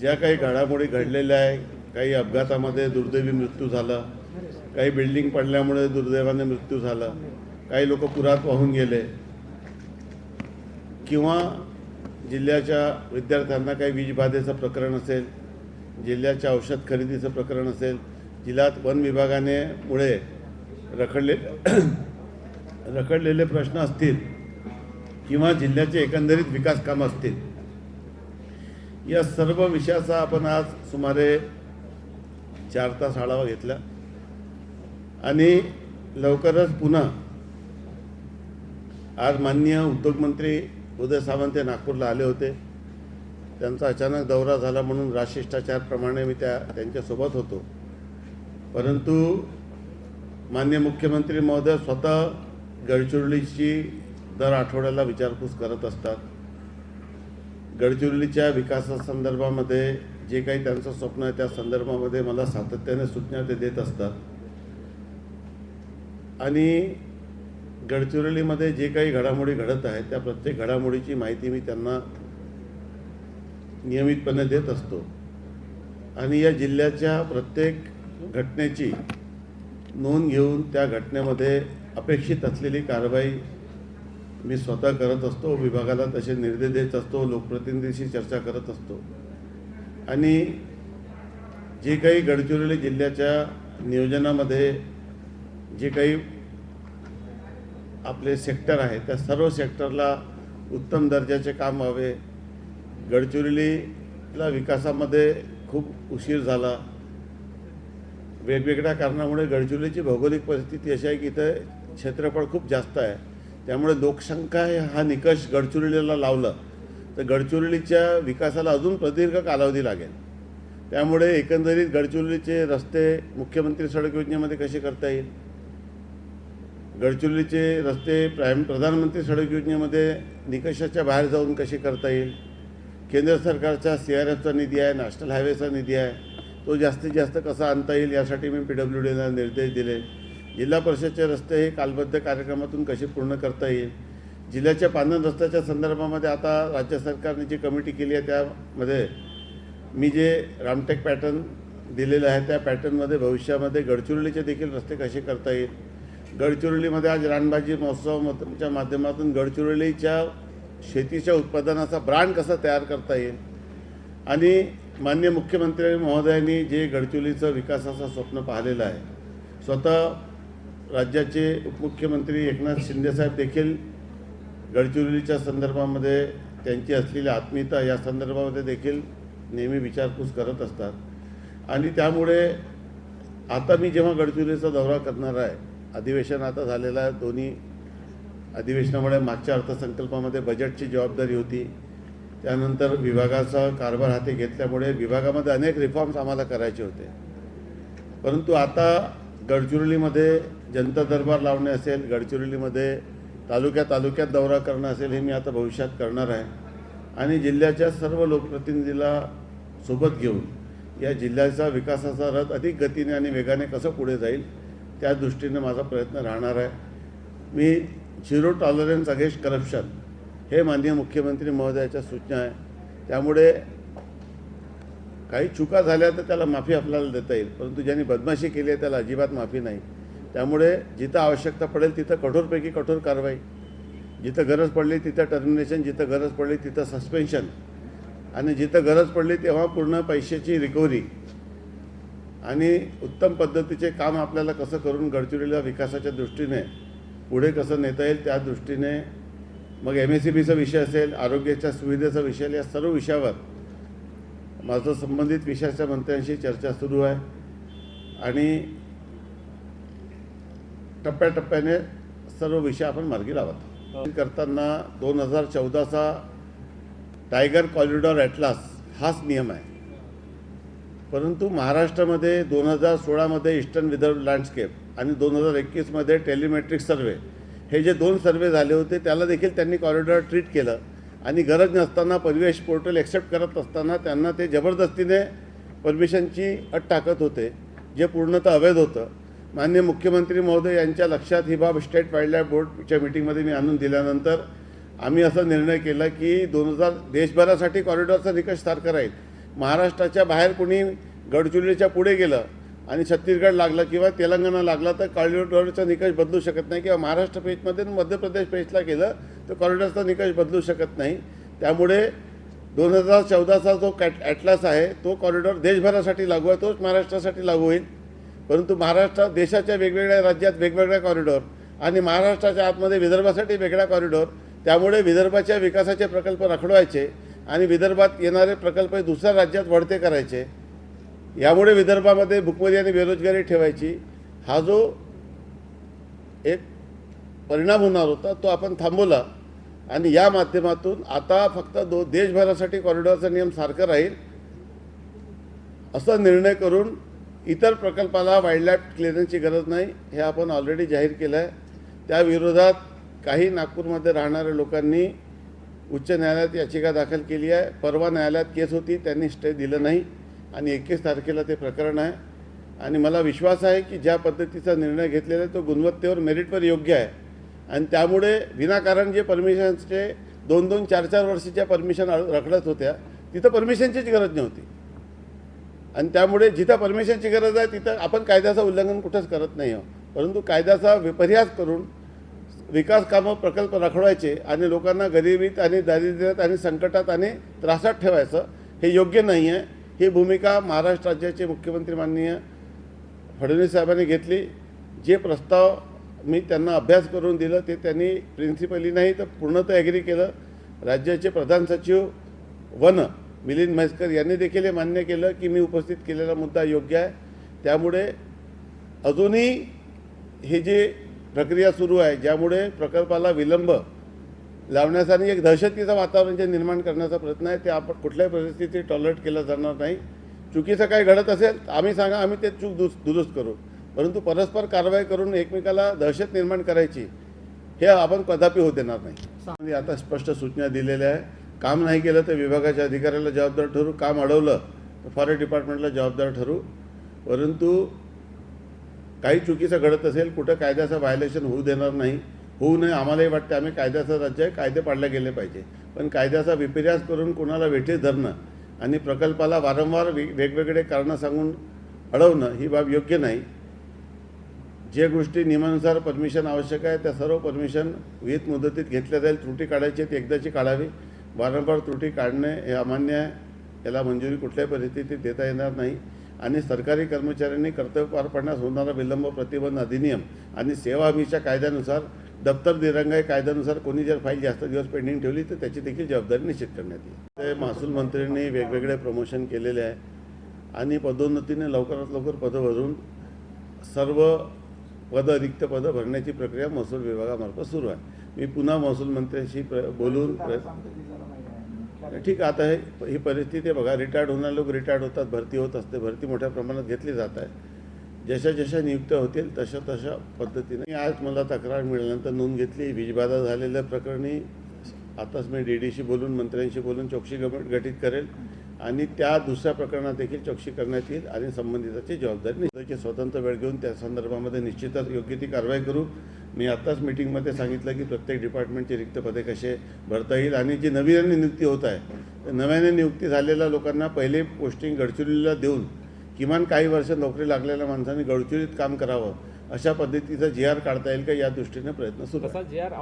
ज्या काही घडामोडी घडलेल्या आहे काही अपघातामध्ये दुर्दैवी मृत्यू झाला काही बिल्डिंग पडल्यामुळे दुर्दैवाने मृत्यू झाला काही लोक पुरात वाहून गेले किंवा जिल्ह्याच्या विद्यार्थ्यांना काही वीजबाधेचं प्रकरण असेल जिल्ह्याच्या औषध खरेदीचं प्रकरण असेल जिल्ह्यात वन विभागाने मुळे रखडले रखडलेले प्रश्न असतील किंवा जिल्ह्याचे एकंदरीत विकास कामं असतील या सर्व विषयाचा आपण आज सुमारे चार तास आढावा घेतला. आणि लवकरच पुन्हा आज माननीय उद्योगमंत्री उदय सावंत हे नागपूरला आले होते. त्यांचा अचानक दौरा झाला म्हणून राजशिष्टाचारप्रमाणे मी त्या त्यांच्यासोबत होतो. परंतु मान्य मुख्यमंत्री महोदय स्वतः गडचिरोलीची दर आठवड्याला विचारपूस करत असतात. गडचिरोलीच्या विकासासंदर्भामध्ये जे काही त्यांचं स्वप्न आहे त्या संदर्भामध्ये मला सातत्याने सूचना ते देत असतात. आणि गडचिरोलीमध्ये जे काही घडामोडी घडत आहेत त्या प्रत्येक घडामोडीची माहिती मी त्यांना नियमितपणे देत असतो. आणि या जिल्ह्याच्या प्रत्येक घटनेची नोंद घेऊन त्या घटनेमध्ये अपेक्षित असलेली कारवाई मी स्वतः करत असतो विभागाला तसे निर्देश देत असतो लोकप्रतिनिधीशी चर्चा करत असतो. आणि जे काही गडचिरोली जिल्ह्याच्या नियोजनामध्ये जे काही आपले सेक्टर आहे त्या सर्व सेक्टरला उत्तम दर्जाचे काम व्हावे. गडचिरोलीला विकासामध्ये खूप उशीर झाला. वेगवेगळ्या कारणामुळे गडचिरोलीची भौगोलिक परिस्थिती अशी आहे की इथं क्षेत्रफळ खूप जास्त आहे. त्यामुळे लोकसंख्या हा निकष गडचिरोलीला लावला तर गडचिरोलीच्या विकासाला अजून प्रदीर्घ कालावधी लागेल. त्यामुळे एकंदरीत गडचिरोलीचे रस्ते मुख्यमंत्री सडक योजनेमध्ये कसे करता येईल? गडचिरोलीचे रस्ते प्रायम प्रधानमंत्री सडक योजनेमध्ये निकषाच्या बाहेर जाऊन कसे करता येईल? केंद्र सरकारचा सी आर एफचा निधी आहे नॅशनल हायवेचा निधी आहे तो जास्तीत जास्त कसा आणता येईल यासाठी मी पी डब्ल्यू डीला निर्देश दिले. जिल्हा परिषदचे रस्ते हे कालबद्ध कार्यक्रमातून कसे पूर्ण करता येईल? जिल्ह्याच्या पानन रस्त्याच्या संदर्भामध्ये आता राज्य सरकारने जी कमिटी केली आहे त्यामध्ये मी जे रामटेक पॅटर्न दिलेलं आहे त्या पॅटर्नमध्ये भविष्यामध्ये गडचिरोलीचे देखील रस्ते कसे करता येईल? गडचिरोलीमध्ये आज रानबाजी महोत्सवाच्या माध्यमातून गडचिरोलीच्या शेतीच्या उत्पादनाचा ब्रँड कसा तयार करता येईल? आणि मान्य मुख्यमंत्री महोदयांनी जे गडचिरोलीचं विकासाचं स्वप्न पाहिलेलं आहे स्वतः राज्याचे उपमुख्यमंत्री एकनाथ शिंदेसाहेब देखील गडचिरोलीच्या संदर्भामध्ये त्यांची असलेली आत्मीयता या संदर्भामध्ये देखील नेहमी विचारपूस करत असतात. आणि त्यामुळे आता मी जेव्हा गडचिरोलीचा दौरा करणार आहे अधिवेशन आता झालेलं आहे दोन्ही अधिवेशनामुळे मागच्या अर्थसंकल्पामध्ये बजेटची जबाबदारी होती. त्यानंतर विभागाचा कारभार हाती घेतल्यामुळे विभागामध्ये अनेक रिफॉर्म्स आम्हाला करायचे होते. परंतु आता गडचिरोलीमध्ये जनता दरबार लावणे असेल गडचिरोलीमध्ये तालुक्या तालुक्यात दौरा करणं असेल हे मी आता भविष्यात करणार आहे. आणि जिल्ह्याच्या सर्व लोकप्रतिनिधीला सोबत घेऊन या जिल्ह्याचा विकासाचा रथ अधिक गतीने आणि वेगाने कसं पुढे जाईल त्या दृष्टीने माझा प्रयत्न राहणार आहे. मी झिरो टॉलरन्स अगेन्स्ट करप्शन हे माननीय मुख्यमंत्री महोदयाच्या सूचना आहे. त्यामुळे काही चुका झाल्या तर त्याला माफी आपल्याला देता येईल. परंतु ज्यांनी बदमाशी केली आहे त्याला अजिबात माफी नाही. त्यामुळे जिथं आवश्यकता पडेल तिथं कठोरपैकी कठोर कारवाई. जिथं गरज पडली तिथं टर्मिनेशन जिथं गरज पडली तिथं सस्पेन्शन आणि जिथं गरज पडली तेव्हा पूर्ण पैशाची रिकव्हरी आणि उत्तम पद्धतीचे काम आपल्याला कसं करून गडचिरोलीला विकासाच्या दृष्टीने पुढे कसं नेता येईल त्या दृष्टीने. मग एम एस सी बीचा विषय असेल आरोग्याच्या सुविधेचा विषय या सर्व विषयावर माझं संबंधित विषयाच्या मंत्र्यांशी चर्चा सुरू आहे. आणि टप्प्याटप्प्याने सर्व विषय आपण मार्गी लावत करताना दोन हजार चौदाचा टायगर कॉरिडॉर ॲटलास हाच नियम आहे. परंतु महाराष्ट्रामध्ये दोन हजार सोळामध्ये ईस्टर्न विदर्भ लँडस्केप आणि दोन हजार एकवीसमध्ये टेलिमेट्रिक सर्वे हे जे दोन सर्वे झाले होते त्याला देखील त्यांनी कॉरिडॉर ट्रीट केलं. आणि गरज नसताना परिवेश पोर्टल एक्सेप्ट करत असताना त्यांना ते जबरदस्तीने परमिशनची अट टाकत होते जे पूर्णतः अवैध होतं. माननीय मुख्यमंत्री महोदय यांच्या लक्षात ही बाब स्टेट वाईल्ड लाईफ बोर्डच्या मिटिंगमध्ये मी आणून दिल्यानंतर आम्ही असा निर्णय केला की दोन हजार देशभरासाठी कॉरिडॉरचा निकष सारखा राहील. महाराष्ट्राच्या बाहेर कोणी गडचिरोलीच्या पुढे गेलं आणि छत्तीसगड लागलं किंवा तेलंगणा लागला तर कॉरिडॉरचा निकष बदलू शकत नाही किंवा महाराष्ट्र पेजमध्ये मध्य प्रदेश पेजला गेलं तर कॉरिडॉरचा निकष बदलू शकत नाही. त्यामुळे दोन हजार चौदाचा जो कॅट ॲटलास आहे तो कॉरिडॉर देशभरासाठी लागू आहे तोच महाराष्ट्रासाठी लागू होईल. परंतु महाराष्ट्र देशाच्या वेगवेगळ्या राज्यात वेगवेगळ्या कॉरिडॉर आणि महाराष्ट्राच्या आतमध्ये विदर्भासाठी वेगळा कॉरिडॉर त्यामुळे विदर्भाच्या विकासाचे प्रकल्प रखडवायचे आणि विदर्भात येणारे प्रकल्प हे दुसऱ्या राज्यात वळते करायचे. यामुळे विदर्भामध्ये भुकमरी आणि बेरोजगारी ठेवायची हा जो एक परिणाम होणार होता तो आपण थांबवला. आणि या माध्यमातून आता फक्त दो देशभरासाठी कॉरिडॉरचा नियम सारखा राहील असा निर्णय करून इतर प्रकल्पाला वाईल्डलाईफ क्लिअरन्सची गरज नाही हे आपण ऑलरेडी जाहीर केलं आहे त्या विरोधात काही नागपूरमध्ये राहणाऱ्या लोकांनी उच्च न्यायालयात याचिका दाखल केली आहे. परवा न्यायालयात केस होती त्यांनी स्टे दिलं नाही. आणि एकवीस तारखेला ते प्रकरण आहे. आणि मला विश्वास आहे की ज्या पद्धतीचा निर्णय घेतलेला आहे तो गुणवत्तेवर मेरिटवर योग्य आहे. आणि त्यामुळे विनाकारण जे परमिशन्सचे दोन दोन चार चार वर्षाच्या परमिशन रखडत होत्या तिथं परमिशनचीच गरज नव्हती. आणि त्यामुळे जिथं परमिशनची गरज आहे तिथं आपण कायद्याचं उल्लंघन कुठंच करत नाही आहोत. परंतु कायद्याचा विपर्यास करून विकास कामं प्रकल्प राखवायचे आणि लोकांना गरिबीत आणि दारिद्र्यात आणि संकटात आणि त्रासात ठेवायचं हे योग्य नाही आहे. ही भूमिका महाराष्ट्र राज्याचे मुख्यमंत्री माननीय फडणवीस साहेबांनी घेतली. जे प्रस्ताव मी त्यांना अभ्यास करून दिलं ते त्यांनी प्रिन्सिपली नाही तर पूर्णतः ॲग्री केलं. राज्याचे प्रधान सचिव वन मिलिंद म्हैसकर यांनी देखील हे मान्य केलं की मी उपस्थित केलेला मुद्दा योग्य आहे. त्यामुळे अजूनही हे जी प्रक्रिया सुरू आहे ज्यामुळे प्रकल्पाला विलंब लावण्याचा आणि एक दहशतीचं वातावरण जे निर्माण करण्याचा प्रयत्न आहे ते आपण कुठल्याही परिस्थितीत टॉलरेट केलं जाणार नाही. चुकीचं काही घडत असेल आम्ही सांगा आम्ही ते चूक दुस दुरुस्त करू. परंतु परस्पर कारवाई करून एकमेकाला दहशत निर्माण करायची हे आपण कदापि होऊ देणार नाही. आता स्पष्ट सूचना दिलेल्या आहे. काम नाही केलं तर विभागाच्या अधिकाऱ्याला जबाबदार ठरू. काम अडवलं तर फॉरेस्ट डिपार्टमेंटला जबाबदार ठरू. परंतु काही चुकीचं घडत असेल कुठं कायद्याचं व्हायलेशन होऊ देणार नाही. होऊ नये आम्हालाही वाटते आम्ही कायद्याचं राज्य आहे कायदे पाडले गेले पाहिजे. पण कायद्याचा विपर्यास करून कोणाला वेठीस धरणं आणि प्रकल्पाला वारंवार वेगवेगळे कारणं सांगून अडवणं ही बाब योग्य नाही. जे गोष्टी नियमानुसार परमिशन आवश्यक आहे त्या सर्व परमिशन विहित मुदतीत घेतल्या जाईल. त्रुटी काढायची ती एकदाची काढावी. वारंवार त्रुटी काढणे हे अमान्य आहे. याला मंजुरी कुठल्याही परिस्थितीत देता येणार नाही. आणि सरकारी कर्मचाऱ्यांनी कर्तव्य पार पाडण्यास होणारा विलंब प्रतिबंध अधिनियम आणि सेवा हमीच्या कायद्यानुसार दप्तर दिरंगाई कायद्यानुसार कोणी जर फाईल जास्त दिवस पेंडिंग ठेवली तर त्याची देखील जबाबदारी निश्चित करण्यात येईल. ते महसूल मंत्र्यांनी वेगवेगळे प्रमोशन केलेले आहे. आणि पदोन्नतीने लवकरात लवकर पदं भरून सर्व पदं रिक्त पदं भरण्याची प्रक्रिया महसूल विभागामार्फत सुरू आहे. मी पुन्हा महसूल मंत्र्यांशी प्र बोलून ठीक आता हे ही परिस्थिती आहे बघा. रिटायर्ड होणारे लोक रिटायर्ड होतात. भरती होत असते. भरती मोठ्या प्रमाणात घेतली जात आहे. जशा जशा नियुक्त्या होतील तशा तशा पद्धतीने. आज मला तक्रार मिळाल्यानंतर नोंद घेतली. वीजबाधा झालेल्या प्रकरणी आताच मी डी डीशी बोलून मंत्र्यांशी बोलून चौकशी गट गठीत करेल आणि त्या दुसऱ्या प्रकरणात देखील चौकशी करण्यात येईल आणि संबंधिताची जबाबदारी स्वतंत्र वेळ घेऊन त्या संदर्भामध्ये निश्चितच योग्य ती कारवाई करू. मी आत्ताच मिटिंगमध्ये सांगितलं की प्रत्येक डिपार्टमेंटचे रिक्त पदे कसे भरता येईल आणि जी नवीन नियुक्ती होत आहे नव्याने नियुक्ती झालेल्या लोकांना पहिले पोस्टिंग गडचिरोलीला देऊन किमान काही वर्ष नोकरी लागलेल्या माणसांनी गडचिरोलीत काम करावं अशा पद्धतीचा जी आर काढता येईल का या दृष्टीने प्रयत्न सुरू आहे. आर